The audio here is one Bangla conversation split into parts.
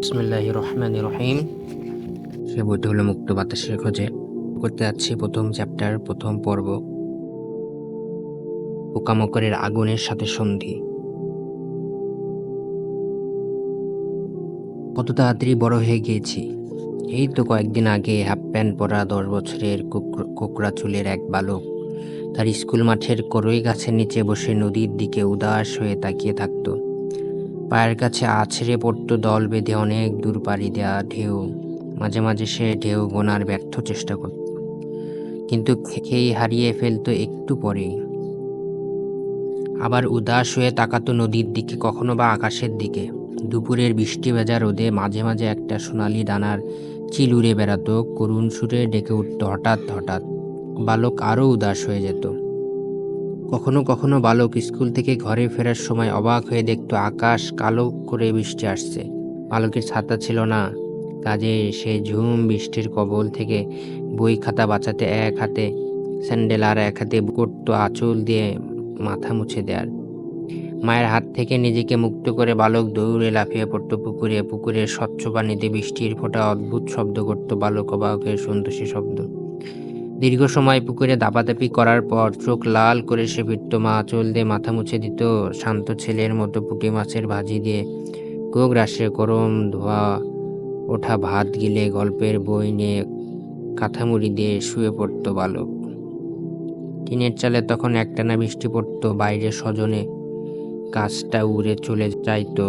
বিসমুল্লাহ রহিম সে বইটি হলো মুক্ত বাতাসের খোঁজে। করতে যাচ্ছি প্রথম চ্যাপ্টার প্রথম পর্ব। পোকামাকড়ের আগুনের সাথে সন্ধি। কত তাড়াতাড়ি বড় হয়ে গিয়েছি। এই তো কয়েকদিন আগে হাফ প্যান্ট পরা দশ বছরের কোকড়া চুলের এক বালক তার স্কুল মাঠের করই গাছের নিচে বসে নদীর দিকে উদাস হয়ে তাকিয়ে থাকতো। পায়ের কাছে আছড়ে পড়তো দল বেঁধে অনেক দূর পাড়ি দেওয়া ঢেউ। মাঝে মাঝে সে ঢেউ গোনার ব্যর্থ চেষ্টা করত। কিন্তু খেয়েই হারিয়ে ফেলতো একটু পরেই। আবার উদাস হয়ে তাকাতো নদীর দিকে, কখনো বা আকাশের দিকে। দুপুরের বৃষ্টি ভেজা রোদে মাঝে মাঝে একটা সোনালি ডানার চিল উড়ে বেড়াতো। করুণ সুরে ডেকে উঠতো হঠাৎ হঠাৎ। বালক আরও উদাস হয়ে যেত। কখনো কখনো বালক স্কুল থেকে ঘরে ফেরার সময় অবাক হয়ে দেখতো আকাশ কালো করে বৃষ্টি আসছে। বালকের ছাতা ছিল না। কাজে সে ঝুম বৃষ্টির কবল থেকে বই খাতা বাঁচাতে এক হাতে স্যান্ডেল আর এক হাতে করতো আঁচল দিয়ে মাথা মুছে দেয়ার। মায়ের হাত থেকে নিজেকে মুক্ত করে বালক দৌড়ে লাফিয়ে পড়তো পুকুরে, পুকুরের স্বচ্ছ পানিতে বৃষ্টির ফোঁটা অদ্ভুত শব্দ করতো বালক অবাকের সন্তোষী শব্দ। দীর্ঘ সময় পুকুরে দাপাদাপি করার পর চোখ লাল করে সে ফিরত মা চল দিয়ে মাথা মুছে দিত, শান্ত ছেলের মতো পুঁটি মাছের ভাজি দিয়ে। কোক রাশে গরম ধোয়া, ওঠা ভাত গিলে গল্পের বই নিয়ে কাঁথামুড়ি দিয়ে শুয়ে পড়ত বালক। টিনের চালে তখন একটানা বৃষ্টি পড়তো বাইরে সজনে গাছটা উড়ে চলে যাইতো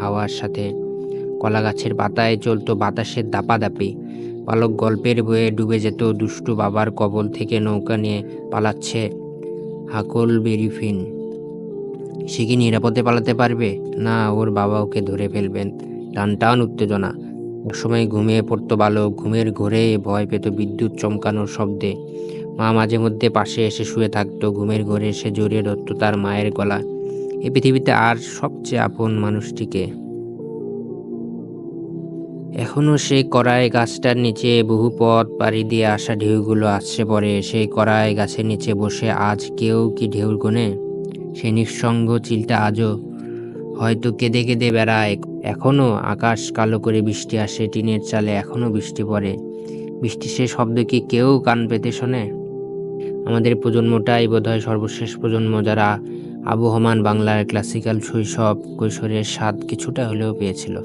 হাওয়ার সাথে। কলা গাছের পাতায় চলতো বাতাসের দাপাদাপি। বালক গল্পের বইয়ে ডুবে যেত দুষ্টু বাবার কবল থেকে নৌকা নিয়ে পালাচ্ছে হাকল বেরিফিন। সে কি নিরাপদে পালাতে পারবে? না, ওর বাবা ওকে ধরে ফেলবেন। টান টান উত্তেজনা। সময় ঘুমিয়ে পড়তো বালক, ঘুমের ঘোরে ভয় পেত বিদ্যুৎ চমকানোর শব্দে। মা মাঝে মধ্যে পাশে এসে শুয়ে থাকতো, ঘুমের ঘোরে সে জড়িয়ে ধরত তার মায়ের গলা। এ পৃথিবীতে আর সবচেয়ে আপন মানুষটিকে। এখনও সেই কড়াই গাছটার নিচে বহু পথ পাড়ি দিয়ে আসা ঢেউগুলো আসছে পড়ে সেই কড়াই গাছের নিচে বসে আজ কেউ কি ঢেউর কোণে? সে নিঃসঙ্গ চিলটা আজও হয়তো কেঁদে কেঁদে বেড়ায়। এখনও আকাশ কালো করে বৃষ্টি আসে, টিনের চালে এখনও বৃষ্টি পড়ে। বৃষ্টি সে শব্দ কি কেউ কান পেতে শোনে? আমাদের প্রজন্মটাই বোধহয় সর্বশেষ প্রজন্ম যারা আবহমান বাংলার ক্লাসিক্যাল শৈশব কৈশোরের স্বাদ কিছুটা হলেও পেয়েছিল।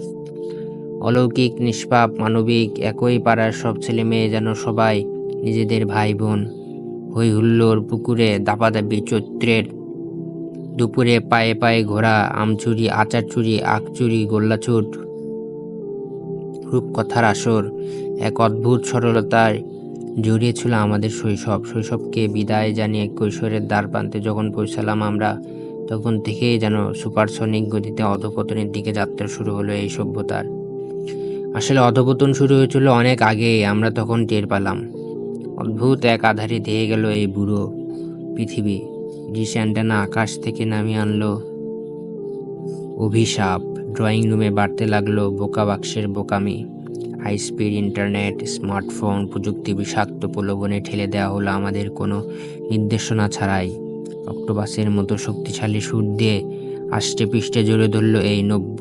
অলৌকিক, নিষ্পাপ, মানবিক, একই পাড়ার সব ছেলে মেয়ে যেন সবাই নিজেদের ভাই বোন হই হুল্লোড় পুকুরে দাপাদাপি, চৈত্রের দুপুরে পায়ে পায়ে ঘোরা আমচুরি আচার চুরি, আখ চুরি, গোল্লাছুট, রূপকথার আসর। এক অদ্ভুত সরলতার জড়িয়েছিল আমাদের শৈশব। শৈশবকে বিদায় জানিয়ে কৈশোরের দ্বার প্রান্তে যখন পৌঁছালাম আমরা, তখন থেকেই যেন সুপারসনিক গতিতে অধপতনের দিকে যাত্রা শুরু হলো এই সভ্যতার। আসলে অধপতন শুরু হয়েছিল অনেক আগে আমরা তখন টের পেলাম। অদ্ভুত এক আধারে ধেয়ে গেল এই বুড়ো পৃথিবী ডিশ অ্যান্টেনা আকাশ থেকে নামিয়ে আনলো। অভিশাপ ড্রয়িং রুমে বাড়তে লাগল বোকা বাক্সের বোকামি। হাই স্পিড ইন্টারনেট স্মার্টফোন প্রযুক্তি বিষাক্ত প্রলোভনে ঠেলে দেওয়া হলো আমাদের কোনো নির্দেশনা ছাড়াই। অক্টোপাসের মতো শক্তিশালী সুর দিয়ে আষ্টে পৃষ্ঠে জুড়ে ধরল এই নব্য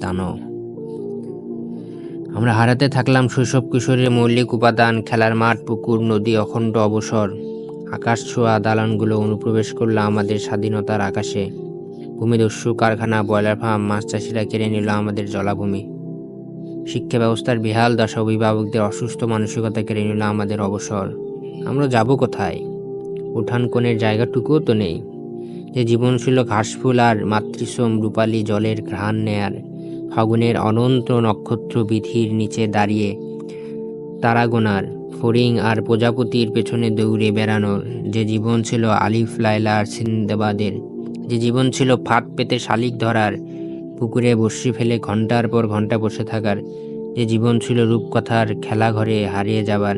দানব। আমরা হারাতে থাকলাম শৈশব কিশোরের মৌলিক উপাদান, খেলার মাঠ, পুকুর, নদী, অখণ্ড অবসর। আকাশ ছোঁয়া দালানগুলো অনুপ্রবেশ করল আমাদের স্বাধীনতার আকাশে। ভূমিদস্যু কারখানা, ব্রয়লার ফার্ম, মাছ চাষিরা কেড়ে নিল আমাদের জলাভূমি। শিক্ষা ব্যবস্থার বিহাল দশা অভিভাবকদের অসুস্থ মানসিকতা কেড়ে নিল আমাদের অবসর। আমরা যাব কোথায়? উঠান কোণের জায়গাটুকুও তো নেই। যে জীবন ছিল ঘাসফুল আর মাতৃশ্রম রূপালী জলের ঘ্রাণ নেয়ার ফাগুনের অনন্ত নক্ষত্র বিধির নিচে দাঁড়িয়ে তারাগোনার, ফড়িং আর প্রজাপতির পেছনে দৌড়ে বেড়ানোর যে জীবন ছিল আলিফ লাইলা আর সিন্দাবাদের, যে জীবন ছিল ফাঁদ পেতে শালিক ধরার, পুকুরে বসি ফেলে ঘণ্টার পর ঘণ্টা বসে থাকার, যে জীবন ছিল রূপকথার খেলাঘরে হারিয়ে যাবার,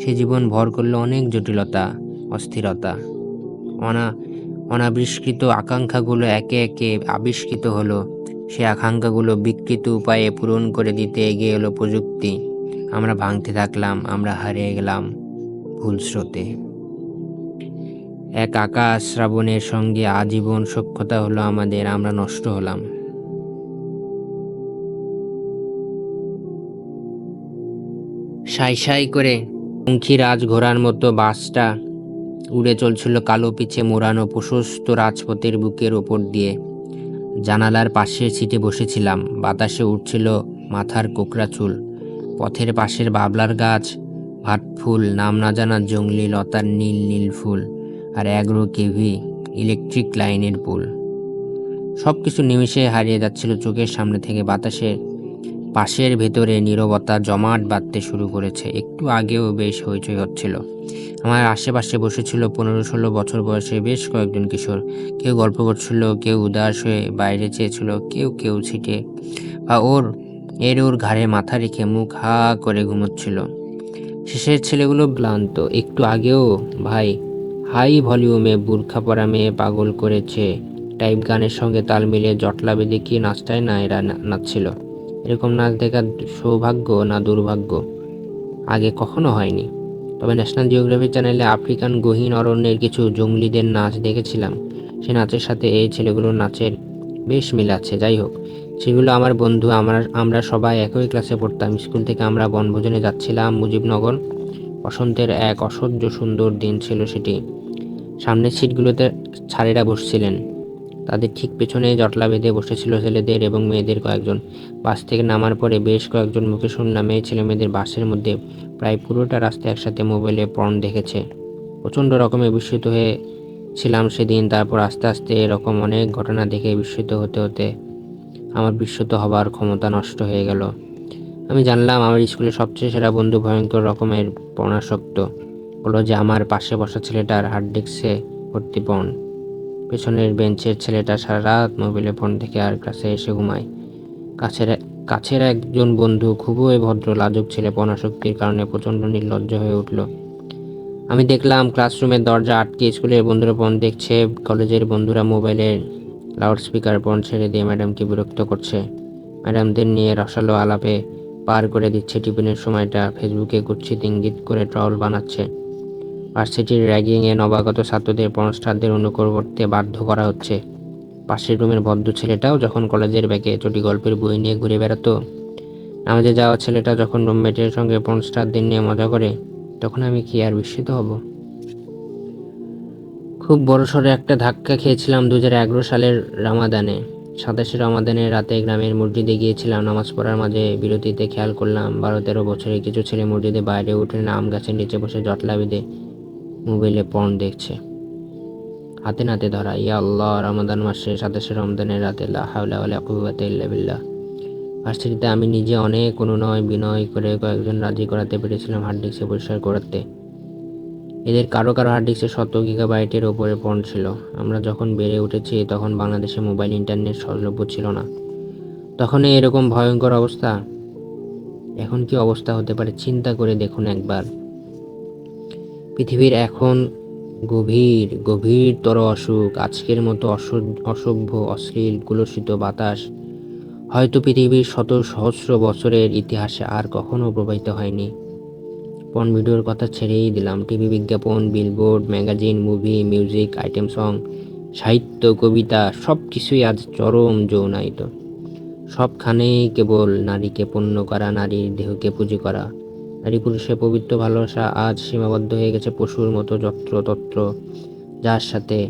সে জীবন ভর করল অনেক জটিলতা, অস্থিরতা। অনা, অনাবিষ্কৃত আকাঙ্ক্ষাগুলো একে একে আবিষ্কৃত হলো। সে আকাঙ্ক্ষাগুলো বিকৃত উপায়ে পূরণ করে দিতে এগিয়ে এলো প্রযুক্তি। আমরা ভাঙতে থাকলাম, আমরা হারিয়ে গেলাম ভুল স্রোতে। এক আকাশ শ্রাবণের সঙ্গে আজীবন সক্ষতা হলো আমাদের, আমরা নষ্ট হলাম। সাই সাই করে পঙ্খী রাজ ঘোড়ার মতো বাসটা উড়ে চলছিল কালো পিছে মোড়ানো প্রশস্ত রাজপথের বুকের ওপর দিয়ে। জানালার পাশের সিটে বসেছিলাম। বাতাসে উঠছিল মাথার কোকড়া চুল। পথের পাশের বাবলার গাছ ভাটফুল নাম না জানা জঙ্গলি লতার নীল নীল ফুল আর অ্যাগ্রো কেভি ইলেকট্রিক লাইনের পুল। সব কিছু নিমিষে হারিয়ে যাচ্ছিল চোখের সামনে থেকে বাতাসে পাশের ভেতরে নীরবতা জমাট বাঁধতে শুরু করেছে। একটু আগেও বেশ হইচই হচ্ছিল। আমার আশেপাশে বসেছিল পনেরো ষোলো বছর বয়সে বেশ কয়েকজন কিশোর। কেউ গল্প করছিল, কেউ উদাস হয়ে বাইরে চেয়েছিল, কেউ কেউ ছিটে বা ওর, এর ওর ঘাড়ে মাথা রেখে মুখ হা করে ঘুমোচ্ছিল। শেষের ছেলেগুলো ক্লান্ত। একটু আগেও, ভাই, হাই ভলিউমে বুর্খা পরা মেয়ে পাগল করেছে। টাইপ গানের সঙ্গে তাল মিলিয়ে জটলা বেঁধে কি নাচটায় না এরা নাচছিল। এরকম নাচ দেখার সৌভাগ্য না দুর্ভাগ্য আগে কখনো হয়নি। তবে ন্যাশনাল জিওগ্রাফি চ্যানেলে আফ্রিকান গহীন অরণ্যের কিছু জঙ্গলিদের নাচ দেখেছিলাম। সে নাচের সাথে এই ছেলেগুলোর নাচের বেশ মিল আছে। যাই হোক, সেগুলো আমার বন্ধু, আমরা আমরা সবাই একই ক্লাসে পড়তাম। স্কুল থেকে আমরা বনভোজনে যাচ্ছিলাম মুজিবনগর। বসন্তের এক অসহ্য সুন্দর দিন ছিল সেটি। সামনের সিটগুলোতে ছাড়েরা বসছিলেন। তাদের ঠিক পেছনে জটলা বেঁধে বসেছিল ছেলেদের এবং মেয়েদের কয়েকজন। বাস থেকে নামার পরে বেশ কয়েকজন মুখে শুনলাম এই ছেলে মেয়েদের বাসের মধ্যে প্রায় পুরোটা রাস্তা একসাথে মোবাইলে পর্ন দেখেছে। প্রচণ্ড রকমে বিস্মিত হয়ে ছিলাম সেদিন, তারপর আস্তে আস্তে এরকম অনেক ঘটনা দেখে বিস্মিত হতে হতে আমার বিস্মিত হবার ক্ষমতা নষ্ট হয়ে গেল। আমি জানলাম, আমার স্কুলের সবচেয়ে সেরা বন্ধু ভয়ঙ্কর রকমের পণাসক্ত হলো যে, আমার পাশে বসা ছেলেটার হার্ড ডিস্কে ভর্তি পণ পেছনের বেঞ্চের ছেলেটা সারা রাত মোবাইলে ফোন থেকে আর ক্লাসে এসে ঘুমায়। কাছের কাছের একজন বন্ধু খুবই ভদ্র, লাজুক ছেলে, পণাশক্তির কারণে প্রচণ্ড নির্লজ্জ হয়ে উঠল। আমি দেখলাম ক্লাসরুমের দরজা আটকে, স্কুলের বন্ধুরা ফোন দেখছে, কলেজের বন্ধুরা মোবাইলের লাউডস্পিকার ফোন ছেড়ে দিয়ে ম্যাডামকে বিরক্ত করছে। ম্যাডামদের নিয়ে রসালো আলাপে পার করে দিচ্ছে টিফিনের সময়টা, ফেসবুকে কুচ্ছিত ইঙ্গিত করে ট্রল বানাচ্ছে। ভার্সিটির র্যাগিংয়ে নবাগত ছাত্রদের পণস্টারদের অনুকরণ করতে বাধ্য করা হচ্ছে। পাশের রুমের ভদ্র ছেলেটাও যখন কলেজের ব্যাগে চটি গল্পের বই নিয়ে ঘুরে বেড়াতো, নামাজে যাওয়া ছেলেটা যখন রুমমেটের সঙ্গে পণস্টারদের নিয়ে মজা করে, তখন আমি কি আর বিস্মিত হব? খুব বড়সড় একটা ধাক্কা খেয়েছিলাম দু হাজার এগারো সালের রামাদানে। সাতাশে রমাদানের রাতে গ্রামের মসজিদে গিয়েছিলাম, নামাজ পড়ার মাঝে বিরতিতে খেয়াল করলাম, বারো তেরো বছরের কিছু ছেলে মসজিদে বাইরে উঠে আম গাছের নিচে বসে জটলা বেঁধে মোবাইলে পর্ন দেখছে। হাতে নাতে ধরা, ইয়া আল্লাহ, রমাদান মাসে সাতাশে রমদানের রাতে বিল্লাহ। ভার্সিটিতে আমি নিজে অনেক অনুনয় বিনয় করে কয়েকজন রাজি করাতে পেরেছিলাম হার্ড ডিস্কে পরিষ্কার করাতে। এদের কারও কারও হার্ড ডিস্কে শত গিগাবাইটের ওপরে পণ ছিল। আমরা যখন বেড়ে উঠেছি, তখন বাংলাদেশে মোবাইল ইন্টারনেট সহজলভ্য ছিল না। তখন এরকম ভয়ঙ্কর অবস্থা। এখন কি অবস্থা হতে পারে? চিন্তা করে দেখুন একবার। পৃথিবীর এখন গভীর, গভীরতর অসুখ, আজকের মতো অস- অসভ্য, অশ্লীল, কুলসিত বাতাস। হয়তো পৃথিবীর শত সহস্র বছরের ইতিহাসে আর কখনো প্রবাহিত হয়নি। পন ভিডিওর কথা ছেড়েই দিলাম। টিভি বিজ্ঞাপন, billboard, magazine, movie, music, item song, সাহিত্য, কবিতা সব কিছুই আজ চরম যৌনায়িত। সবখানেই কেবল নারীকে পণ্য করা, নারীর দেহকে পুঁজি করা। নারী পুরুষের পবিত্র ভালোবাসা আজ সীমাবদ্ধ হয়ে গেছে পশুর মতো যত্রতত্র, যার সাথে,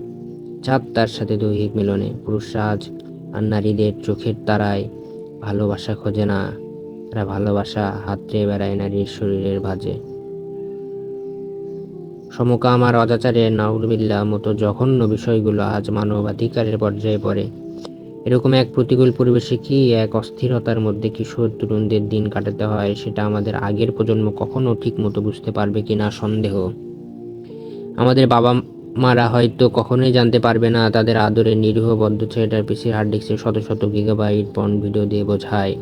চাঁদ তার সাথে দৈহিক মিলনে। পুরুষরা আজ আর নারীদের চোখের তারায় ভালোবাসা খোঁজে না। তারা ভালোবাসা হাতড়ে বেড়ায় নারীর শরীরের ভাজে। সমকাম আর অজাচারের নাউরবিল্লা মতো জঘন্য বিষয়গুলো আজ মানবাধিকারের পর্যায়ে পড়ে। এরকম এক প্রতিকূল পরিবেশে কি এক অস্থিরতার মধ্যে কিশোর তরুণদের দিন কাটাতে হয় সেটা আমাদের আগের প্রজন্ম কখনো ঠিক মতো বুঝতে পারবে কি না সন্দেহ। আমাদের বাবা মারা হয়তো কখনোই জানতে পারবে না তাদের আদরে নিরীহ বদ্ধ ছেলেটার পিসির হার্ড ডিস্কে শত শত গিগাবাইট পন ভিডিও দিয়ে বোঝায়।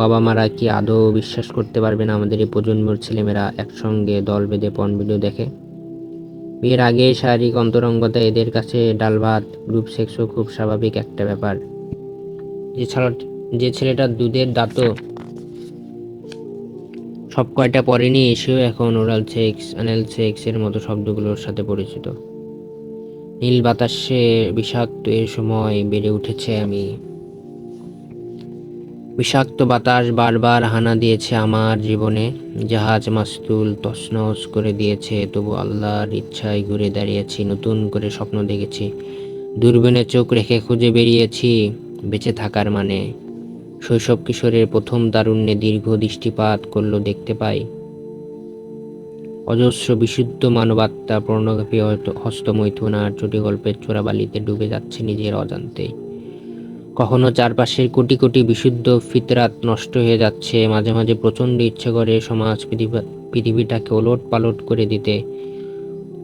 বাবা মারা কি আদৌ বিশ্বাস করতে পারবে না আমাদের এই প্রজন্মের ছেলেমেয়েরা একসঙ্গে দল বেঁধে পন ভিডিও দেখে? বিয়ের আগে শারীরিক অন্তরঙ্গতা এদের কাছে ডাল ভাত গ্রুপ সেক্সও খুব স্বাভাবিক একটা ব্যাপার। যে ছাড়া যে ছেলেটা দুধের দাঁতও সব কয়টা পরেনি, এসেও এখন ওরাল সেক্স অ্যানাল সেক্স এর মতো শব্দগুলোর সাথে পরিচিত। নীল বাতাসে বিষাক্ত এ সময় বেড়ে উঠেছে আমি। বিষাক্ত বাতাস বারবার হানা দিয়েছে আমার জীবনে। জাহাজ মাস্তুল তছনছ করে দিয়েছে, তবু আল্লাহর ইচ্ছায় ঘুরে দাঁড়িয়েছি, নতুন করে স্বপ্ন দেখেছি। দূরবীনে চোখ রেখে খুঁজে বেরিয়েছি বেঁচে থাকার মানে। শৈশব কিশোরের প্রথম তারুণ্যে দীর্ঘ দৃষ্টিপাত করল দেখতে পাই। অজস্র বিশুদ্ধ মানবাত্মা পর্ণগ্রাফি হস্তমৈথুন আর চটি গল্পের চোরাবালিতে ডুবে যাচ্ছে নিজের অজান্তেই। কখনো চারপাশের কোটি কোটি বিশুদ্ধ ফিতরাত নষ্ট হয়ে যাচ্ছে, মাঝে মাঝে প্রচণ্ড ইচ্ছে করে সমাজ পৃথিবী- পৃথিবীটাকে ওলট পালট করে দিতে।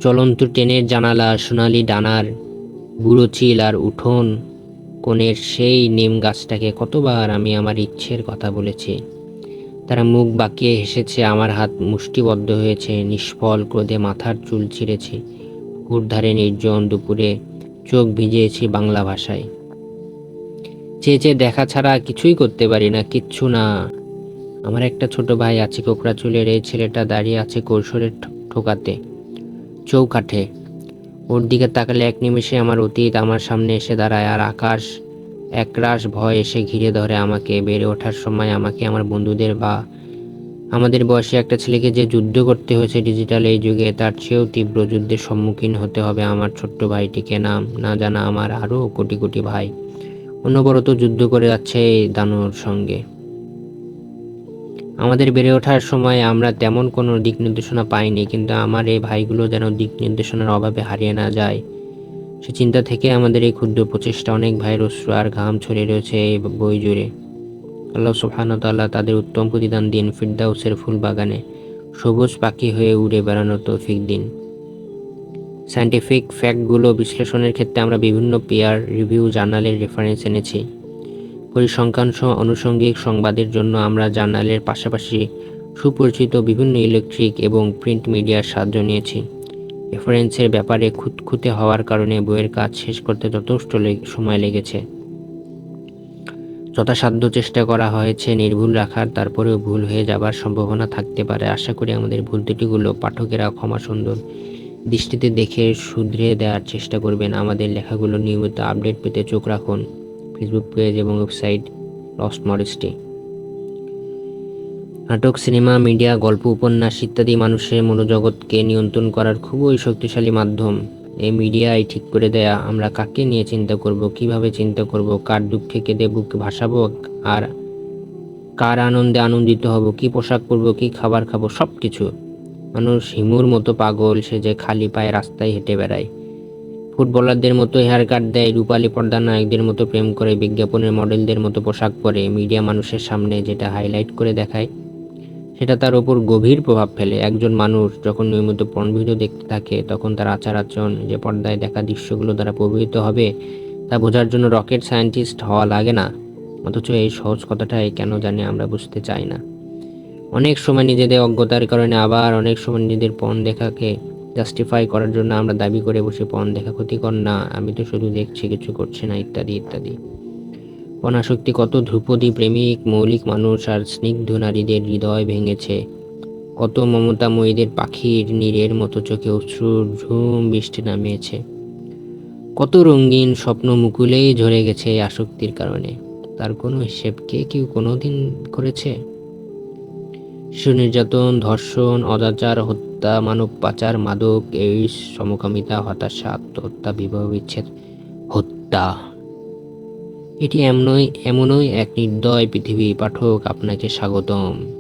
চলন্ত ট্রেনের জানালা, সোনালি ডানার বুড়ো চিল আর উঠোন কোণের সেই নিম গাছটাকে কতবার আমি আমার ইচ্ছের কথা বলেছি। তারা মুখ বাঁকিয়ে হেসেছে, আমার হাত মুষ্টিবদ্ধ হয়েছে, নিষ্ফল ক্রোধে মাথার চুল ছিঁড়েছি ঘুরধারে নির্জন দুপুরে চোখ ভিজিয়েছি বাংলা ভাষায়। চেয়ে চেয়ে দেখা ছাড়া কিছুই করতে পারি না, কিচ্ছু না। আমার একটা ছোট ভাই আছে কোকড়া চুলের এই ছেলেটা দাঁড়িয়ে আছে কৈশোরের ঠোকাতে, চৌকাঠে। ওর দিকে তাকালে এক নিমেষে আমার অতীত আমার সামনে এসে দাঁড়ায় আর আকাশ, একরাশ ভয় এসে ঘিরে ধরে আমাকে। বেড়ে ওঠার সময় আমাকে আমার বন্ধুদের বা আমাদের বয়সে একটা ছেলেকে যে যুদ্ধ করতে হয়েছে ডিজিটাল এই যুগে, তার চেয়েও তীব্র যুদ্ধের সম্মুখীন হতে হবে আমার ছোট্ট ভাইটিকে। নাম না জানা আমার আরও কোটি কোটি ভাই। অনবরত যুদ্ধ করে যাচ্ছে এই দানর সঙ্গে। আমাদের বেড়ে ওঠার সময় আমরা তেমন কোনো দিক নির্দেশনা পাইনি, কিন্তু আমার এই ভাইগুলো যেন দিক নির্দেশনার অভাবে হারিয়ে না যায়। সে চিন্তা থেকে আমাদের এই ক্ষুদ্র প্রচেষ্টা অনেক ভাইয়ের অশ্রু আর ঘাম ছড়িয়ে রয়েছে এই বই জুড়ে। আল্লাহ সুবহানাহু তাদের উত্তম প্রতিদান দিন ফিরদাউসের ফুল বাগানে সবুজ পাখি হয়ে উড়ে বেড়ানোর তৌফিক দিন। সায়েন্টিফিক ফ্যাক্টগুলো বিশ্লেষণের ক্ষেত্রে আমরা বিভিন্ন পেয়ার রিভিউ জার্নালের রেফারেন্স এনেছি। পরিসংখ্যান সহ আনুষঙ্গিক সংবাদের জন্য আমরা জার্নালের পাশাপাশি সুপরিচিত বিভিন্ন ইলেকট্রিক এবং প্রিন্ট মিডিয়ার সাহায্য নিয়েছি। রেফারেন্সের ব্যাপারে খুঁতখুঁতে হওয়ার কারণে বইয়ের কাজ শেষ করতে যথেষ্ট সময় লেগেছে। যথাসাধ্য চেষ্টা করা হয়েছে নির্ভুল রাখার, তারপরেও ভুল হয়ে যাবার সম্ভাবনা থাকতে পারে। আশা করি আমাদের ভুল ত্রুটিগুলো পাঠকেরা ক্ষমা সুন্দর দৃষ্টিতে দেখে শুধরে দেওয়ার চেষ্টা করবেন আমাদের লেখাগুলো নিয়মিত আপডেট পেতে চোখ রাখুন ফেসবুক পেজ এবং ওয়েবসাইট লস্ট মডেস্টি। নাটক, সিনেমা, মিডিয়া, গল্প, উপন্যাস ইত্যাদি মানুষের মনোজগৎকে নিয়ন্ত্রণ করার খুবই শক্তিশালী মাধ্যম। এই মিডিয়াই ঠিক করে দেয়া। আমরা কাকে নিয়ে চিন্তা করব, কীভাবে চিন্তা করব, কার দুঃখে কেঁদে বুক ভাসাবো, আর কার আনন্দে আনন্দিত হব, কি পোশাক পরব, কি খাবার খাব সব কিছু মানুষ হিমুর মতো পাগল, সে যে খালি পায়ে রাস্তায় হেঁটে বেড়ায়। ফুটবলারদের মতো হেয়ার কাট দেয়, রূপালী পর্দা নায়কদের মতো প্রেম করে, বিজ্ঞাপনের মডেলদের মতো পোশাক পরে, মিডিয়া মানুষের সামনে যেটা হাইলাইট করে দেখায়, সেটা তার ওপর গভীর প্রভাব ফেলে। একজন মানুষ যখন নিয়মিত পর্ন ভিডিও দেখতে থাকে, তখন তার আচার আচরণ যে পর্দায় দেখা দৃশ্যগুলো দ্বারা প্রভাবিত হবে, তা বোঝার জন্য রকেট সায়েন্টিস্ট হওয়া লাগে না। অথচ এই সহজ কথাটাই কেন জানি আমরা বুঝতে চাই না। অনেক সময় নিজেদের অজ্ঞতার কারণে আবার অনেক সময় নিজেদের পণ দেখাকে জাস্টিফাই করার জন্য আমরা দাবি করে বসে পণ দেখা ক্ষতিকর না, আমি তো শুধু দেখছি কিছু করছে না, ইত্যাদি ইত্যাদি। পণাশক্তি কত ধ্রুপদী প্রেমিক, মৌলিক মানুষ আর স্নিগ্ধ নারীদের হৃদয় ভেঙেছে। কত মমতাময়ীদের পাখির নীরের মতো চোখে অশ্রুর ঝুম বৃষ্টি নামিয়েছে। কত রঙিন স্বপ্ন মুকুলেই ঝরে গেছে এই আসক্তির কারণে। তার কোনো হিসেব কে কেউ কোনোদিন করেছে? শিশু নির্যাতন ধর্ষণ অদাচার হত্যা, মানব পাচার, মাদক এই সমকামিতা, হতাশা, আত্মহত্যা, বিবাহ বিচ্ছেদ, হত্যা। এটি এমনই এমনই এক নির্দয় পৃথিবী। পাঠক, আপনাকে স্বাগতম।